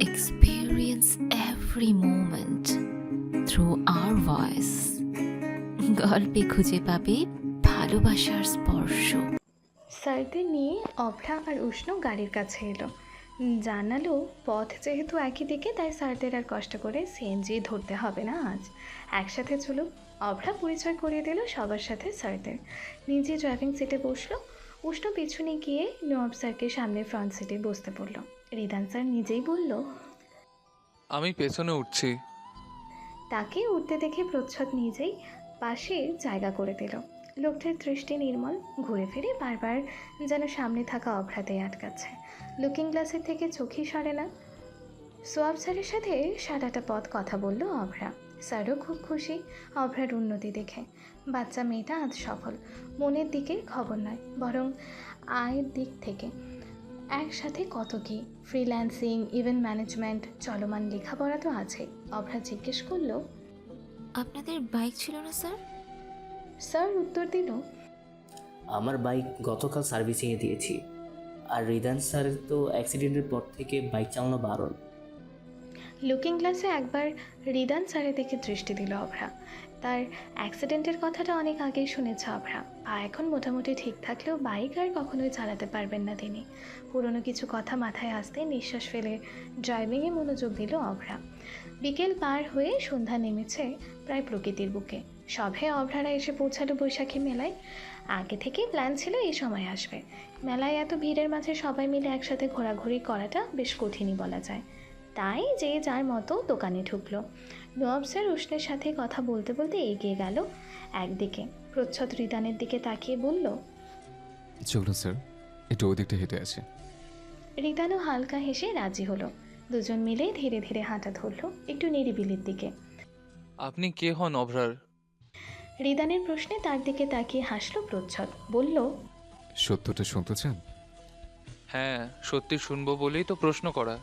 experience every moment through our voice. গল্পে খুঁজে পাবে ভালোবাসার স্পর্শ। স্যারদের নিয়ে অভ্রা আর উষ্ণ গাড়ির কাছে এলো। জানালো, পথ যেহেতু একই দিকে, তাই স্যারদের আর কষ্ট করে সিএনজি ধরতে হবে না আজ। একসাথে চলুক অভ্রা পরিচয় করিয়ে দিল সবার সাথে স্যারদের। নিজে ড্রাইভিং সিটে বসল, উষ্ণ পেছনে গিয়ে নবাব স্যারকে সামনে ফ্রন্ট সিটে বসতে পড়ল রিদান স্যার নিজেই বলল আমি পেছনে উঠছি। তাকে উঠতে দেখে প্রচ্ছদ নিজেই পাশে জায়গা করে দিল। লোকটির দৃষ্টি নির্মল ঘুরে ফিরে বারবার যেন সামনে থাকা অভ্রাতেই আটকাচ্ছে। লুকিং গ্লাসের থেকে চোখই সরে না। সোয়াব স্যারের সাথে সারাটা পথ কথা বলল অভ্রা। স্যারও খুব খুশি অভ্রার উন্নতি দেখে। বাচ্চা মেয়েটা আজ সফল। মনের দিকে খবর নয় বরং আয়ের দিক থেকে। একসাথে কত কি ফ্রিল্যান্সিং ইভেন্ট ম্যানেজমেন্ট চলমান লেখাপড়া তো আছে অভ্রা জিজ্ঞেস করল আপনাদের বাইক ছিল না স্যার? স্যার উত্তর দিল আমার বাইক গতকাল সার্ভিসিংয়ে দিয়েছি। আর রিদান স্যারের তো অ্যাক্সিডেন্টের পর থেকে বাইক চালানো বারণ। লুকিং গ্লাসে একবার রিদান স্যারের দিকে দৃষ্টি দিল অভ্রা। তার অ্যাক্সিডেন্টের কথাটা অনেক আগেই শুনেছে অভ্রা। পা এখন মোটামুটি ঠিক থাকলেও বাইক আর কখনোই চালাতে পারবেন না তিনি। পুরনো কিছু কথা মাথায় আসতে নিঃশ্বাস ফেলে ড্রাইভিংয়ে মনোযোগ দিল অভ্রা। বিকেল পার হয়ে সন্ধ্যা নেমেছে প্রায় প্রকৃতির বুকে। সবে অভ্রারা এসে পৌঁছালো বৈশাখী মেলায়। আগে থেকেই প্ল্যান ছিল এই সময় আসবে। মেলায় এত ভিড়ের মাঝে সবাই মিলে একসাথে ঘোরাঘুরি করাটা বেশ কঠিনই বলা যায়। তাই যে যার মতো দোকানে ঢুকলো। নবাব স্যার উষ্ণের সাথে কথা বলতে বলতে এগিয়ে গেল একদিকে। প্রচ্ছদ রিদানের দিকে তাকিয়ে বলল চলুন স্যার একটু ওই দিকটা হেঁটে আছে রিদানও হালকা হেসে রাজি হলো। দুজন মিলে ধীরে ধীরে হাঁটা ধরলো একটু নিরিবিলির দিকে। আপনি কে হন অভ্রার? রিদানের প্রশ্নে তার দিকে তাকিয়ে হাসলো প্রচ্ছদ বলল সত্যটা শুনতে চান? হ্যাঁ সত্যি শুনব বলেই তো প্রশ্ন করা।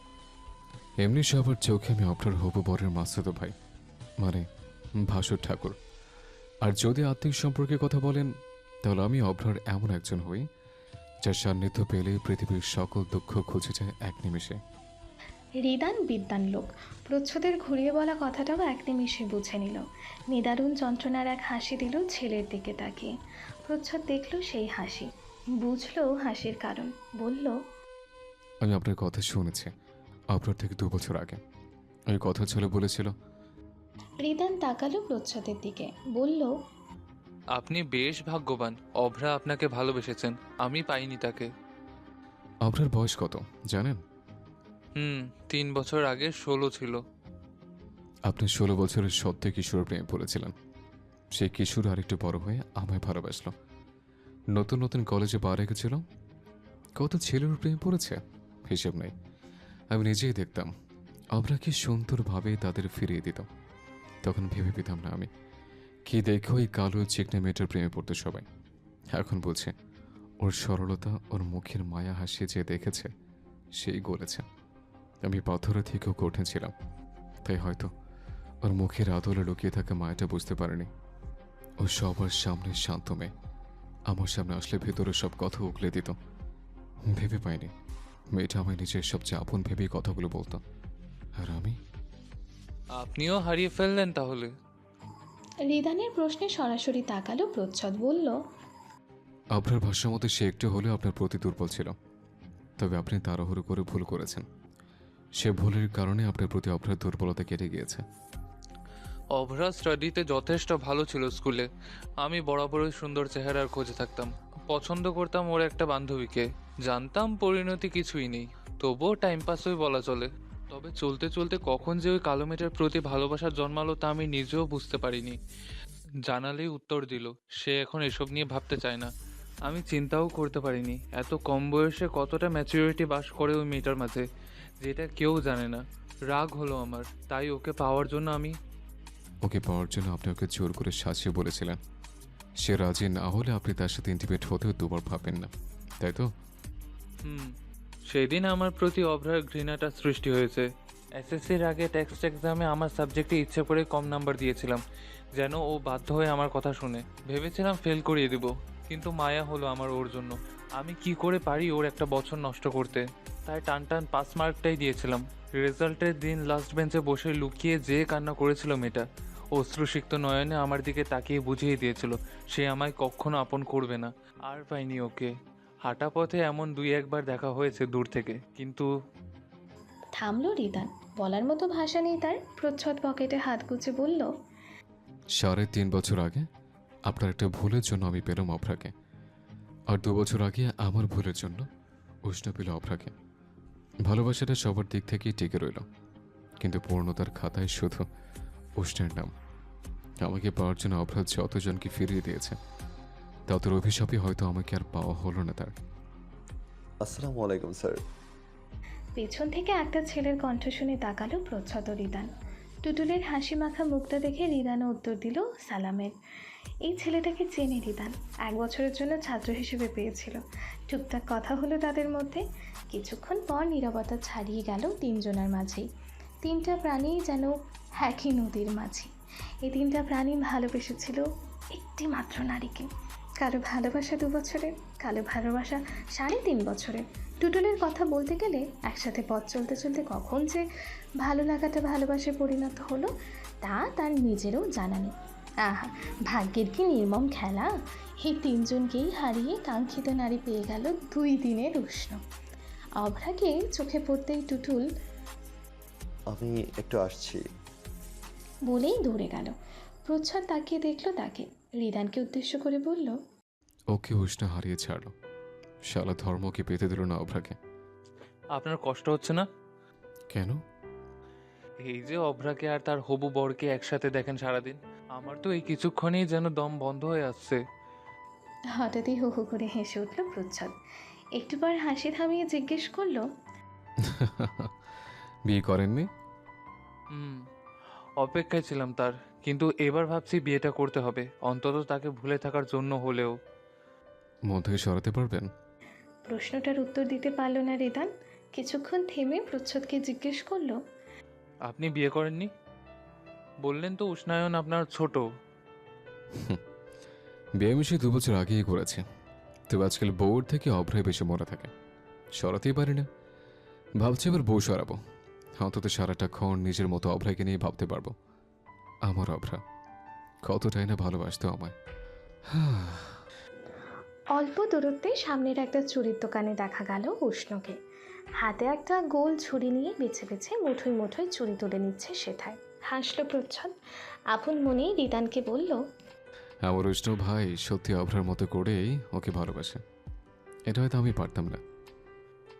এমনি সবার চোখে আমি আপনার হবু বরের মাস্তুতো ভাই। মানে ভাসুর ঠাকুর। আর যদি আত্মিক সম্পর্কে কথা বলেন তাহলে আমি অভ্রার এমন একজন হই যার সান্নিধ্য পেলে পৃথিবীর সকল দুঃখ খুঁজে যায় এক নিমিষে। রিদান বিদ্যান লোক প্রচ্ছদের ঘুরিয়ে বলা কথাটাও এক নিমিষে বুঝে নিল। নিদারুণ যন্ত্রণার এক হাসি দিল ছেলের দিকে তাকিয়ে প্রচ্ছদ দেখল সেই হাসি বুঝলো হাসির কারণ বলল আমি আপনার কথা শুনেছি। আপনার থেকে দু বছর আগে। ওই কথা ছেলে বলেছিল। রিদান তাকালো প্রচ্ছদের দিকে বলল আপনি বেশ ভাগ্যবান অভ্রা আপনাকে ভালোবেসেছেন আমি পাইনি তাকে। আপনার বয়স কত জানেন? হুম তিন বছর আগে ষোলো ছিল। আপনি ষোলো বছরের সত্যি কিশোর প্রেমে পড়েছিলেন। সেই কিশোর আরেকটু বড় হয়ে আমায় ভালোবাসলো। নতুন নতুন কলেজে পা রেখেছিল। কত ছেলের প্রেমে পড়েছে? হিসেব নেই। আমি নিজেই দেখতাম, আমরা কি সুন্দরভাবে তাদের ফিরিয়ে দিতাম। তখন ভেবে পেতাম না আমি, কি দেখে ওই কালো চিকনে মেয়েটার প্রেমে পড়তো সবাই। এখন বলছে, ওর সরলতা, ওর মুখের মায়া হাসি যে দেখেছে, সেই গলেছে। আমি পাথরে থেকেও কঠিন ছিলাম, তাই হয়তো ওর মুখের আদলে লুকিয়ে থাকা মায়াটা বুঝতে পারেনি। ও সবার সামনে শান্ত মেয়ে, আমার সামনে আসলে ভেতরে সব কথা উগলে দিত, ভেবে পাইনি। মেয়েটা আমায় নিজের সবচেয়ে আপন ভেবেই কথাগুলো বলতো। আর আমি? আপনিও হারিয়ে ফেললেন তাহলে। রিদানের প্রশ্নে সরাসরি তাকালো প্রচ্ছদ বলল আপনার ভাষ্য মতে সে একটু হলেও আপনার প্রতি দুর্বল ছিল। তবে আপনি তাড়াহুড়ো করে ভুল করেছেন। সে ভুলের কারণে আপনার প্রতি আপনার দুর্বলতা কেটে গিয়েছে। অভ্রা স্টাডিতে যথেষ্ট ভালো ছিল স্কুলে। আমি বরাবরই সুন্দর চেহারার খোঁজে থাকতাম। পছন্দ করতাম ওর একটা বান্ধবীকে। জানতাম পরিণতি কিছুই নেই, তবুও টাইম পাসই বলা চলে। তবে চলতে চলতে কখন যে ওই কালো মেয়েটার প্রতি ভালোবাসা জন্মালো তা আমি নিজেও বুঝতে পারিনি। জানালেই উত্তর দিল, সে এখন এসব নিয়ে ভাবতে চায় না। আমি চিন্তাও করতে পারিনি, এত কম বয়সে কতটা ম্যাচুরিটি বাস করে ওই মেয়েটার মাঝে, যেটা কেউ জানে না। রাগ হলো আমার, তাই ওকে পাওয়ার জন্য আমি ওকে পাওয়ার জন্য আপনি ওকে জোর করে সাজিয়ে বলেছিলেন। সে রাজি না হলে আপনি তার সাথে ইন্টিমেট হতেও দুবার ভাবেন না, তাই তো? হুম, সেদিন আমার প্রতি অভ্রার ঘৃণাটা সৃষ্টি হয়েছে। এসএসসির আগে টেক্সট এক্সামে আমার সাবজেক্টে ইচ্ছে করে কম নাম্বার দিয়েছিলাম, যেন ও বাধ্য হয়ে আমার কথা শুনে। ভেবেছিলাম ফেল করিয়ে দিব, কিন্তু মায়া হলো আমার ওর জন্য। আমি কি করে পারি ওর একটা বছর নষ্ট করতে? তাই টান টান পাস মার্কটাই দিয়েছিলাম। রেজাল্টের দিন লাস্ট বেঞ্চে বসে লুকিয়ে যে কান্না করেছিল মেয়েটা, অশ্রুসিক্ত নয়নে আমার দিকে তাকিয়ে বুঝিয়ে দিয়েছিল, সে আমায় কখনো আপন করবে না। আর পাইনি ওকে। হাঁটা পথে এমন দুই একবার দেখা হয়েছে দূর থেকে কিন্তু থামলো রিদান। বলার মতো ভাষা নেই তার। প্রচ্ছদ পকেটে হাত গুছে বলল সাড়ে তিন বছর আগে আপনার একটা ভুলের জন্য আমি পেলাম অভ্রাকে আর দু বছর আগে আমার ভুলের জন্য উষ্ণ পেল অভ্রাকে ভালোবাসাটা সবার দিক থেকেই টিকে রইল কিন্তু পূর্ণতার খাতায় শুধু উষ্ণের নাম। আমাকে পাওয়ার জন্য অভ্রাত যতজনকে ফিরিয়ে দিয়েছে তাদের অভিশাপে হয়তো আমাকে আর পাওয়া হলো না তার। আসসালামু আলাইকুম স্যার। পেছন থেকে একটা ছেলের কণ্ঠ শুনে তাকালো প্রচ্ছদ রিদান। টুটুলের হাসি মাখা মুখটা দেখে রিদানও উত্তর দিল সালামের। এই ছেলেটাকে চেনে রিদান। এক বছরের জন্য ছাত্র হিসেবে পেয়েছিল। টুকটাক কথা হলো তাদের মধ্যে। কিছুক্ষণ পর নীরবতা ছাড়িয়ে গেল তিনজনের মাঝেই। তিনটা প্রাণী যেন হ্যাকি নদীর মাঝি। এই তিনটা প্রাণী ভালোবেসেছিল একটি মাত্র নারীকে। কারও ভালোবাসা দু বছরে কারও ভালোবাসা সাড়ে তিন বছরে। টুটুলের কথা বলতে গেলে একসাথে পথ চলতে চলতে কখন যে ভালো লাগাটা ভালোবাসে পরিণত হলো তা তার নিজেরও জানা নেই। আহা ভাগ্যের কি নির্মম খেলা? এই তিনজনকেই হারিয়ে কাঙ্ক্ষিত নারী পেয়ে গেল দুই দিনের উষ্ণ। অভ্রাকে চোখে পড়তেই টুটুল আমি একটু আসছি। বলেই দৌড়ে গেল। প্রচ্ছদ তাকিয়ে দেখল তাকে। রিদানকে উদ্দেশ্য করে বলল ওকে উষ্ণ হারিয়ে ছাড়লো। শালা ধর্মকে পেতে দিল না অভ্রাকে। আপনার কষ্ট হচ্ছে না? কেন? এই যে অভ্রাকে আর তার হবু বরকে একসাথে দেখেন সারাদিন আমার তো এই কিছুক্ষণেই যেন দম বন্ধ হয়ে আসছে। হঠাৎই হু হু করে হেসে উঠল প্রচ্ছদ। একটু পর হাসি থামিয়ে জিজ্ঞেস করল বিয়ে করেননি? হুম অপেক্ষায় ছিলাম তার। কিন্তু এবার ভাবছি বিয়েটা করতে হবে। অন্তত তাকে ভুলে থাকার জন্য হলেও। মন থেকে সরাতে পারবেন? প্রশ্নটার উত্তর দিতে পারল না রিদান। কিছুক্ষণ থেমে প্রচ্ছদকে জিজ্ঞেস করল আপনি বিয়ে করেননি? বললেন তো উষ্ণায়ন আপনার ছোট। বিয়ে মিশে দু বছর আগেই করেছে। তবে আজকাল বউর থেকে অভ্রয় বেশি মনে থাকে। সরাতেই পারি না। ভাবছি এবার বউ সরাবো। অন্তত সারাটা ক্ষণ নিজের মতো অভ্রাকে নিয়ে ভাবতে পারব। আমার অভ্রা কতটাই না ভালোবাসতো আমায়। অল্প দূরত্বে সামনের একটা চুরির দোকানে দেখা গেল উষ্ণকে। হাতে একটা গোল ছুরি নিয়ে বেছে বেছে মুঠোয় মুঠোয় চুরি তুলে নিচ্ছে সেথায়। হাসলো প্রচ্ছদ। আপন মনেই রিদানকে বলল আমার উষ্ণ ভাই সত্যি অভ্রার মতো করেই ওকে ভালোবাসে। এটা হয়তো আমি পারতাম না।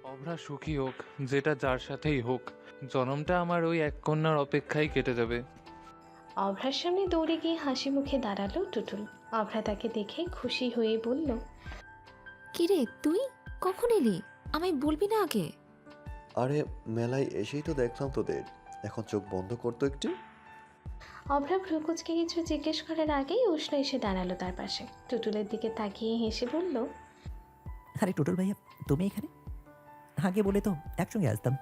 অভ্রা সুখী হোক যেটা যার সাথেই হোক জনমটা আমার ওই এক কন্যার অপেক্ষায় কেটে যাবে। অভ্রার সামনে দৌড়ে গিয়ে হাসি মুখে দাঁড়াল টুটুল। অভ্রা তাকে দেখে খুশি হয়ে বলল কিরে তুই? কখন এলি? আমায় বলবি না আগে? আরে মেলায় এসেই তো দেখলাম তোদের। এখন চোখ বন্ধ করতো একটু। অভ্রা ভ্রুকুচকে কিছু জিজ্ঞেস করার আগেই উষ্ণ এসে দাঁড়াল তার পাশে। টুটুলের দিকে তাকিয়ে হেসে বলল আরে টোটল ভাইয়া তুমি এখানে? আগে বলে তো একসঙ্গে আসতাম।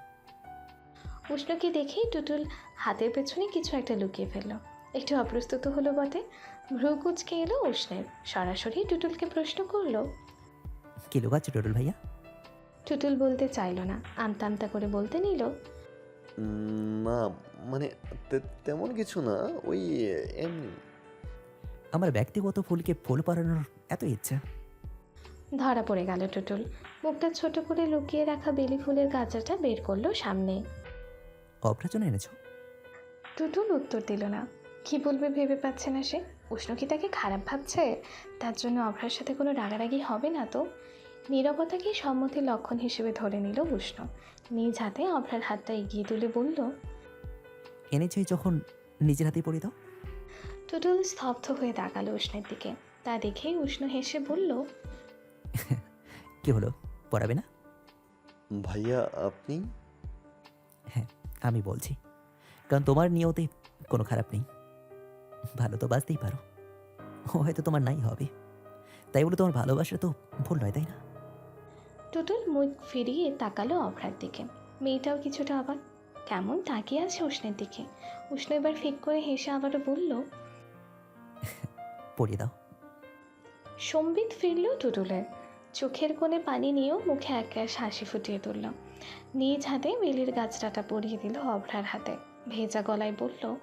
উষ্ণকে দেখেই টুটুল হাতের পেছনে কিছু একটা লুকিয়ে ফেলল। একটু অপ্রস্তুত হলো বটে। ভ্রুকুচকে এলো উষ্ণের। সরাসরি টুটুলকে প্রশ্ন করল কি লোকাচ্ছে টোটল ভাইয়া? টুটুল বলতে চাইলো না। আমতা আমতা করে বলতে নিল না মানে তেমন কিছু না ওই এমনি। আমার ব্যক্তিগত ফুলকে ফুল পরানোর এত ইচ্ছা। ধরা পড়ে গেল টুটুল। মুখটা ছোট করে লুকিয়ে রাখা বেলি ফুলের গাছাটা বের করল সামনে। অপ্রাচন এনেছো। টুটুল উত্তর দিল না। কি বলবে ভেবে পাচ্ছে না সে? উষ্ণ কি তাকে খারাপ ভাবছে? তার জন্য অভ্রার সাথে কোনো রাগারাগি হবে না তো? নীরবতাকেই সম্মতির লক্ষণ হিসেবে ধরে নিল উষ্ণ। নিজ হাতে অভ্রার হাতটা এগিয়ে তুলে বলল এনেছোই যখন নিজের হাতেই পড়ে দাও। টুটুল স্তব্ধ হয়ে তাকালো উষ্ণের দিকে। তা দেখেই উষ্ণ হেসে বলল কি হলো? পড়াবে না? ভাইয়া আপনি? হ্যাঁ। আমি বলছি কারণ তোমার নিয়তে কোনো খারাপ নেই। ভালো তো বাঁচতেই পারো। ও হয়তো তোমার নাই হবে। তাই বলে তোমার ভালোবাসা তো ভুল নয় তাই না? টুটুল মুখ ফিরিয়ে তাকালো অভ্রার দিকে। মেয়েটাও কিছুটা অবাক। কেমন তাকিয়ে আছে উষ্ণের দিকে? উষ্ণ এবার ফিক করে হেসে আবারও বলল পড়িয়ে দাও। সম্বিত ফিরল টুটুলের। চোখের কোণে পানি নিয়েও মুখে এক হাসি ফুটিয়ে তুলল। নিজ হাতে বেলির গাছটাটা পরিয়ে দিল অভ্রার হাতে। ভেজা গলায় বলল,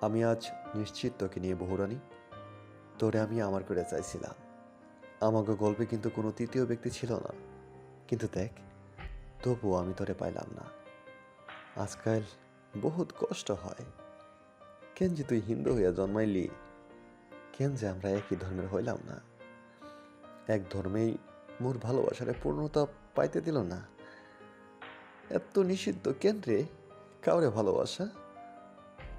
আমি আজ নিশ্চিত তোকে নিয়ে বহুরানি তোরে আমি আমার করে চাইছিলাম। আমাকে গল্পে কিন্তু কোনো তৃতীয় ব্যক্তি ছিল না। কিন্তু দেখ, তবুও আমি তোরে পাইলাম না। আজকাল বহুত কষ্ট হয়। কেন যে তুই হিন্দু হইয়া জন্মাইলি? কেন যে আমরা একই ধর্মের হইলাম না? এক ধর্মেই মোর ভালোবাসারে পূর্ণতা পাইতে দিল না। এত নিষিদ্ধ কেন্দ্রে কাউরে ভালোবাসা?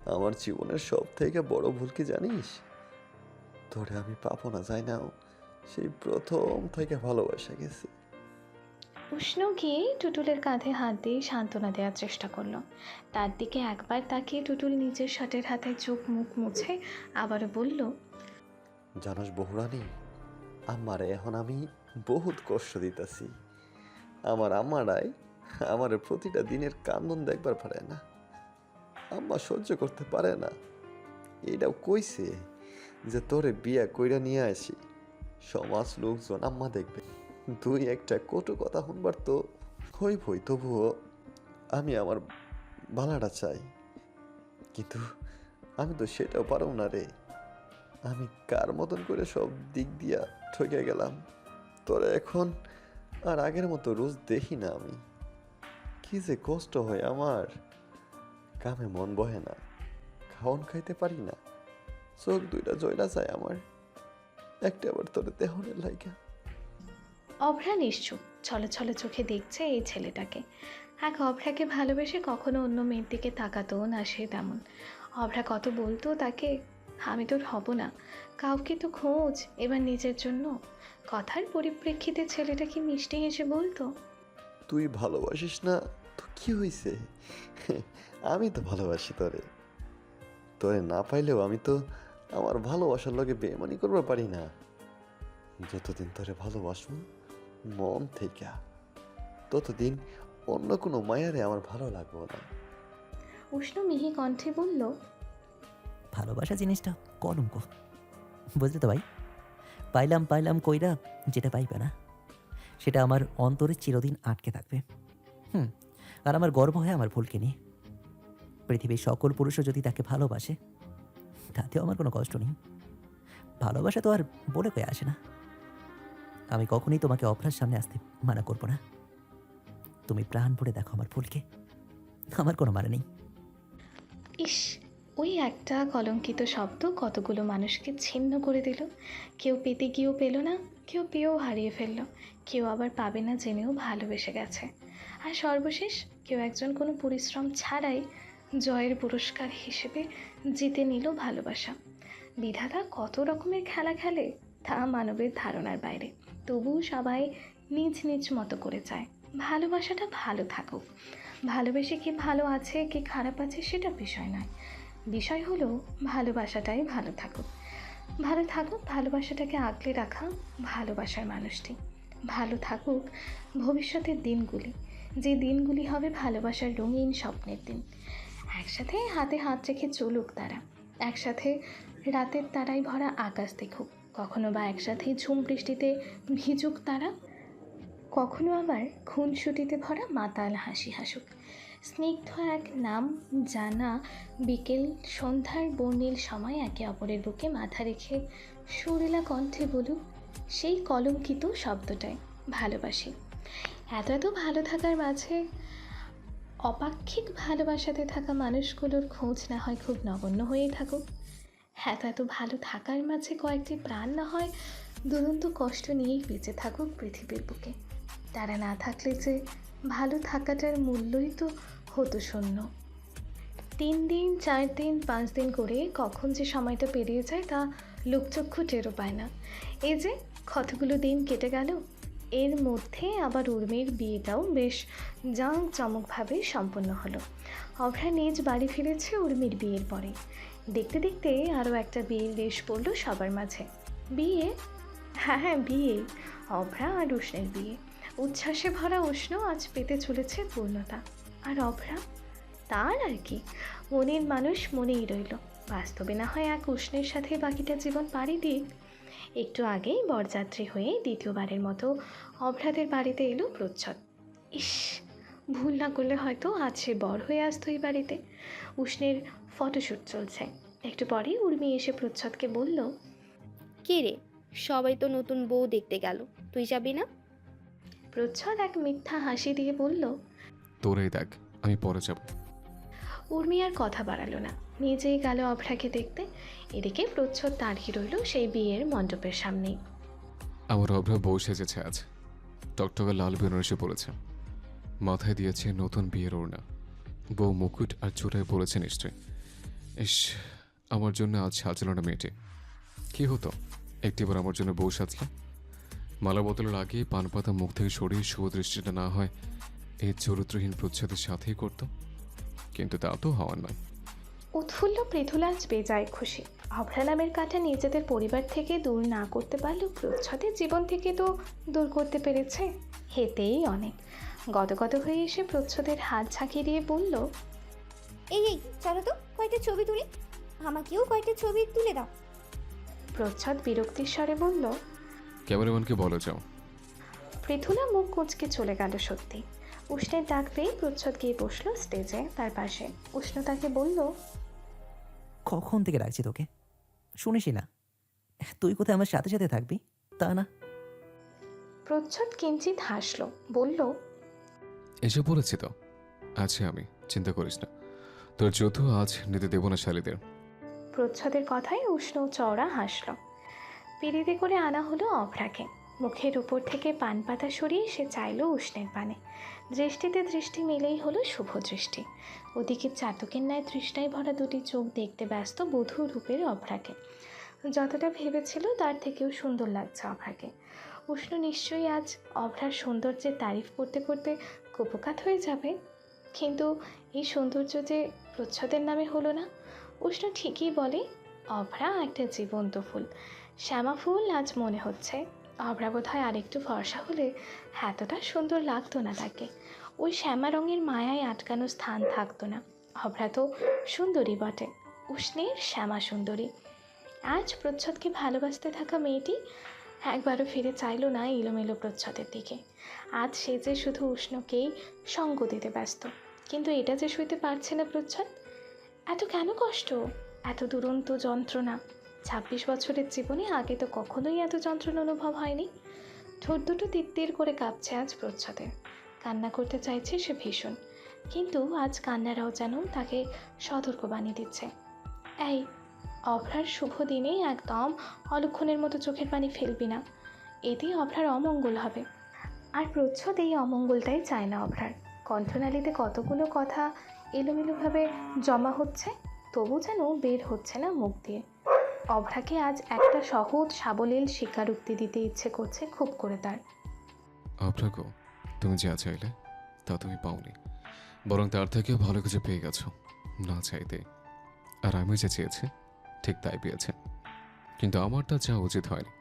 আমার জীবনের সব থেকে বড় ভুল কি জানিস? ধরে আমি পাবো না যাই নাও। সেই প্রথম থেকে ভালোবাসা গেছে। উষ্ণ গিয়ে টুটুলের কাঁধে হাত দিয়ে সান্ত্বনা দেওয়ার চেষ্টা করল। তার দিকে একবার তাকিয়ে টুটুল নিজের শার্টের হাতে চোখ মুখ মুছে আবারও বলল জানাস বহুরানি আমারে এখন আমি বহুত কষ্ট দিতেছি। আমার আম্মারাই আমার প্রতিটা দিনের কান্দন দেখবার পারে না। আম্মা সহ্য করতে পারে না। এটাও কইছে যে তোরে বিয়া কইরা নিয়ে আসি। সমাজ লোকজন আম্মা দেখবে। দুই একটা কটু কথা শুনবার তো হই ভই তবুও আমি আমার বালাটা চাই। কিন্তু আমি তো সেটাও পারব না রে। আমি কার মতন করে সব দিক দিয়া ঠকে গেলাম? তোরা এখন আর আগের মতো রোজ দেখি না আমি। কি যে কষ্ট হয় আমার। কামে মন বহে না, খাওন খাইতে পারি না, চোখ দুইটা জয়লা যায় আমার। একটা আবার তোর দেহনের লাইগা। অভ্রা নিশ্চুপ, ছলে ছলে চোখে দেখছে এই ছেলেটাকে। এক অভ্রাকে ভালোবেসে কখনো অন্য মেয়ের দিকে তাকাতো না সে তেমন। অভ্রা কত বলতো তাকে, আমি তোর হব না, কাউকে তো খোঁজ, এবার নিজের জন্য। কথার পরিপ্রেক্ষিতে ছেলেটা কি মিষ্টি হেসে বলতো? তুই ভালোবাসিস না তো কি হয়েছে আমি তো ভালোবাসি তোরে। তোরে না পাইলেও আমি তো আমার ভালোবাসার লগে বেমানি করবার পারি না। যতদিন তোরে ভালোবাসবো মন থেকে ততদিন অন্য কোনো মায়ারে আমার ভালো লাগবো না। উষ্ণ মিহি কণ্ঠে বলল ভালোবাসা জিনিসটা কলঙ্ক বুঝলি তো ভাই? পাইলাম পাইলাম কইরা যেটা পাইবে না। সেটা আমার অন্তরে চিরদিন আটকে থাকবে। হুম, আর আমার গর্ব হয় আমার ভুলকে নিয়ে। পৃথিবীর সকল পুরুষও যদি তাকে ভালোবাসে, তাতেও আমার কোনো কষ্ট নেই। ভালোবাসা তো আর বলে কয়ে আসে না। আমি কখনোই তোমাকে অপরার সামনে আসতে মানা করব না। তুমি প্রাণ পড়ে দেখো আমার ফুলকে আমার কোনো মানে নেই। ইস ওই একটা কলঙ্কিত শব্দ কতগুলো মানুষকে ছিন্ন করে দিল। কেউ পেতে গিয়েও পেল না, কেউ পেয়েও হারিয়ে ফেলল। কেউ আবার পাবে না জেনেও ভালোবেসে গেছে। আর সর্বশেষ, কেউ একজন কোনো পরিশ্রম ছাড়াই জয়ের পুরস্কার হিসেবে জিতে নিল ভালোবাসা। বিধাতা কত রকমের খেলা খেলে তা মানবের ধারণার বাইরে। তবুও সবাই নিজ নিজ মতো করে চায়। ভালোবাসাটা ভালো থাকুক। ভালোবেসে কি ভালো আছে, কি খারাপ আছে সেটা বিষয় নয়। বিষয় হলো ভালোবাসাটাই ভালো থাকুক। ভালো থাকুক, ভালোবাসাটাকে আগলে রাখা ভালোবাসার মানুষটি। ভালো থাকুক ভবিষ্যতের দিনগুলি, যে দিনগুলি হবে ভালোবাসার রঙিন স্বপ্নের দিন। একসাথে হাতে হাত রেখে চলুক তারা, একসাথে রাতের তারাই ভরা আকাশ দেখুক। কখনো বা একসাথে ঝুম বৃষ্টিতে ভিজুক তারা, কখনো আবার খুনসুটিতে ভরা মাতাল হাসি হাসুক। স্নিগ্ধ এক নাম জানা বিকেল সন্ধ্যার বর্ণিল সময় একে অপরের বুকে মাথা রেখে সুরেলা কণ্ঠে বলুক সেই কলঙ্কিত শব্দটাই ভালোবাসি। এত এত ভালো থাকার মাঝে অপাক্ষিক ভালোবাসাতে থাকা মানুষগুলোর খোঁজ না হয় খুব নগণ্য হয়েই থাকুক। এত এত ভালো থাকার মাঝে কয়েকটি প্রাণ না হয় দুরন্ত কষ্ট নিয়েই বেঁচে থাকুক পৃথিবীর বুকে। তারা না থাকলে যে ভালো থাকাটার মূল্যই তো হতো শূন্য। তিন দিন, চার দিন, পাঁচ দিন করে কখন যে সময়টা পেরিয়ে যায় তা লোকচক্ষু টেরও পায় না। এই যে কতগুলো দিন কেটে গেল, এর মধ্যে আবার উর্মির বিয়েটাও বেশ জাঁকজমকভাবে সম্পন্ন হলো। অভ্রা নিজ বাড়ি ফিরেছে উর্মির বিয়ের পরে। দেখতে দেখতে আরও একটা বিয়ের রেশ পড়ল সবার মাঝে। বিয়ে? হ্যাঁ হ্যাঁ বিয়ে। অভ্রা আর উষ্ণের বিয়ে। উচ্ছ্বাসে ভরা উষ্ণ আজ পেতে চলেছে পূর্ণতা। আর অভ্রা? তার আর কি? মনের মানুষ মনেই রইল। বাস্তবে না হয় এক উষ্ণের সাথে বাকিটা জীবন পাড়ি দিক একটু আগেই বরযাত্রী হয়ে দ্বিতীয়বারের মতো অভ্রাদের বাড়িতে এলো প্রচ্ছদ। ইস ভুল না করলে হয়তো আজ সে বর হয়ে আসতো এই বাড়িতে। উষ্ণের ফটোশ্যুট চলছে। একটু পরেই উর্মি এসে প্রচ্ছদকে বলল কে রে? সবাই তো নতুন বউ দেখতে গেল। তুই যাবি না? প্রচ্ছদ এক মিথ্যা হাসি দিয়ে বলল তোরাই দেখ আমি পরে যাব। উর্মি আর কথা বাড়ালো না। নিজেই গেল অভ্রাকে দেখতে। এদিকে প্রচ্ছদ দাঁড়িয়ে রইল সেই বিয়ের মণ্ডপের সামনেই। আমার অভ্রা বউ সেজেছে আজ। টকটকা লাল বেনারসি পড়েছে। মাথায় দিয়েছে নতুন বিয়ের ওড়না। বউ মুকুট আর চূড়ায় পড়েছে নিশ্চয় ইস আমার জন্য আজ সাজলো না মেয়েটি। কি হতো? একটিবার আমার জন্য বউ সাজলাম মালা বদলের আগে পান পাতা মুখ থেকে সরিয়ে শুভ দৃষ্টিটা না হয় এই চরিত্রহীন প্রচ্ছদের সাথেই করত কিন্তু তা তো হওয়ার নয়। উৎফুল্ল পৃথুলা আজ বেজায় খুশি। অভ্রা নামের কাঠা নিজেদের পরিবার থেকে দূর না করতে পারলেও প্রচ্ছদের জীবন থেকে তো দূর করতে পেরেছে হেতেই অনেক। গদগদ হয়ে এসে প্রচ্ছদের হাত ঝাঁকিয়ে দিয়ে বলল এই এই চলো তো কয়েকটা ছবি তুলি। আমাকেও কয়েকটা ছবি তুলে দাও। প্রচ্ছদ বিরক্তির স্বরে বলল ক্যামেরাম্যানকে বলো যাও। পৃথুলা মুখ কুঁচকে চলে গেল সত্যি। উষ্ণের ডাক পেয়ে প্রচ্ছদ গিয়ে বসল স্টেজে তার পাশে। উষ্ণ তাকে বলল কখন থেকে রাখছি তোকে? শুনিসই না। তুই কোথায় আমার সাথে সাথে থাকবি? তা না? প্রচ্ছদ কিঞ্চিত হাসলো বলল এসে পড়েছি তো। আছি আমি চিন্তা করিস না। তোর যৌথ আজ নিতে দেবো না শালিদের। প্রচ্ছদের কথায় উষ্ণ চওড়া হাসল। পিড়িতে করে আনা হলো অভ্রাকে মুখের উপর থেকে পান পাতা সরিয়ে সে চাইল উষ্ণের পানে। দৃষ্টিতে দৃষ্টি মিলেই হলো শুভ দৃষ্টি। ওদিকে চাতকের ন্যায় তৃষ্ণায় ভরা দুটি চোখ দেখতে ব্যস্ত বধূ রূপের অভ্রাকে। যতটা ভেবেছিল তার থেকেও সুন্দর লাগছে অভ্রাকে। উষ্ণ নিশ্চয়ই আজ অভ্রার সৌন্দর্যের তারিফ করতে করতে কুপকাত হয়ে যাবে। কিন্তু এই সৌন্দর্য যে প্রচ্ছদের নামে হলো না, উষ্ণ ঠিকই বলে, অভ্রা একটা জীবন্ত ফুল। শ্যামা ফুল আজ মনে হচ্ছে। অভ্রা বোধ হয় আরেকটু ফর্সা হলে এতটা সুন্দর লাগতো না তাকে। ওই শ্যামা রঙের মায়ায় আটকানো স্থান থাকতো না। অভ্রা তো সুন্দরী বটে, উষ্ণের শ্যামা সুন্দরী। আজ প্রচ্ছদকে ভালোবাসতে থাকা মেয়েটি একবারও ফিরে চাইলো না এলোমেলো প্রচ্ছদের দিকে। আজ সে যে শুধু উষ্ণকেই সঙ্গ দিতে ব্যস্ত, কিন্তু এটা যে শুইতে পারছে না প্রচ্ছদ? এত কেন কষ্ট? এত দুরন্ত যন্ত্রণা? ছাব্বিশ বছরের জীবনে আগে তো কখনোই এত যন্ত্রণা অনুভব হয়নি। ঠোঁট দুটো তিত্তির করে কাঁপছে আজ প্রচ্ছদে। কান্না করতে চাইছে সে ভীষণ। কিন্তু আজ কান্নারাও যেন তাকে সতর্ক বানিয়ে দিচ্ছে। এই, অভ্রার শুভ দিনে একদম অলক্ষণের মতো চোখের পানি ফেলবি না। এতে অভ্রার অমঙ্গল হবে। আর প্রচ্ছদ এই অমঙ্গলটাই চায় না অভ্রার। কণ্ঠনালীতে কতগুলো কথা এলোমেলোভাবে জমা হচ্ছে, তবু যেন বের হচ্ছে না মুখ দিয়ে। অভ্রাকে আজ একটা সহজ সাবলীল স্বীকারোক্তি দিতে ইচ্ছে করছে খুব করে তার। অপ্রাগ তুমি যা চাইলে তা তুমি পাওনি। বরং তার থেকেও ভালো কিছু পেয়ে গেছো না চাইতে। আর আমি যে চেয়েছি ঠিক তাই পেয়েছে। কিন্তু আমার তা চাওয়া উচিত হয়নি।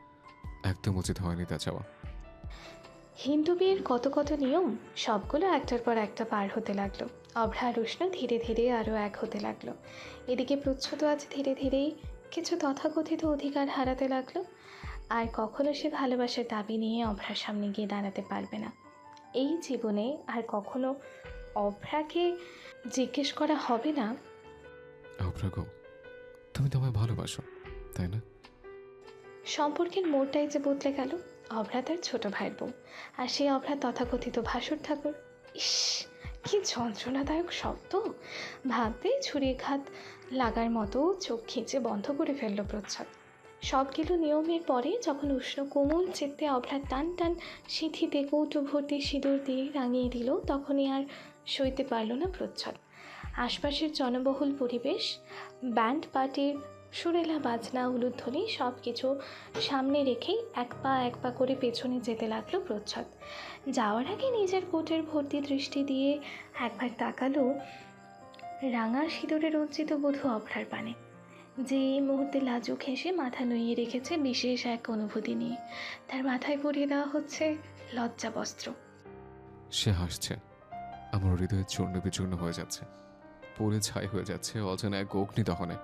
একদম উচিত হয়নি তা চাওয়া। হিন্দু বিয়ের কত কত নিয়ম সবগুলো একটার পর একটা পার হতে লাগল। অভ্রা আর উষ্ণ ধীরে ধীরে আরও এক হতে লাগল। এদিকে প্রচ্ছদ আজ ধীরে ধীরেই কিছু তথাকথিত অধিকার হারাতে লাগল আর কখনো সে ভালোবাসার দাবি নিয়ে অভ্রার সামনে গিয়ে দাঁড়াতে পারবে না। এই জীবনে আর কখনো অভ্রাকে জিজ্ঞেস করা হবে না? অপ্রাগ তুমি তো আমায় ভালোবাসো তাই না? সম্পর্কের মোড়টাই যে বদলে গেল অভ্রা তার ছোট ভাইয়ের বউ আর সেই অভ্রা তথাকথিত ভাসুর ঠাকুর। ইস কি যন্ত্রণাদায়ক শব্দ। ভাবতেই ছুরিঘাত লাগার মতো চোখ খিঁচে বন্ধ করে ফেলল প্রচ্ছদ। সবগুলো নিয়মের পরে যখন উষ্ণ কোমল চিত্তে অভ্রার টান টান সিঁথিতে কৌটো ভর্তি সিঁদুর দিয়ে রাঙিয়ে দিল, তখনই আর সইতে পারল না প্রচ্ছদ। আশপাশের জনবহুল পরিবেশ, ব্যান্ড পার্টির সুরেলা বাজনা, উলুধ্বনি সব কিছু সামনে রেখেই এক পা এক পা করে পেছনে যেতে লাগল প্রচ্ছদ। যাওয়ার আগে নিজের কোটের ভর্তি দৃষ্টি দিয়ে একবার তাকালো রাঙা সিঁদুরে রঞ্জিত বধূ অভ্রার পানে। যে এই মুহূর্তে লাজুক হেসে মাথা নুইয়ে রেখেছে বিশেষ এক অনুভূতি নিয়ে। তার মাথায় পরিয়ে দেওয়া হচ্ছে লজ্জা বস্ত্র। সে হাসছে। আমার হৃদয় চূর্ণ বিচূর্ণ হয়ে যাচ্ছে। পুরে ছাই হয়ে যাচ্ছে অজানা এক অগ্নি দহনে।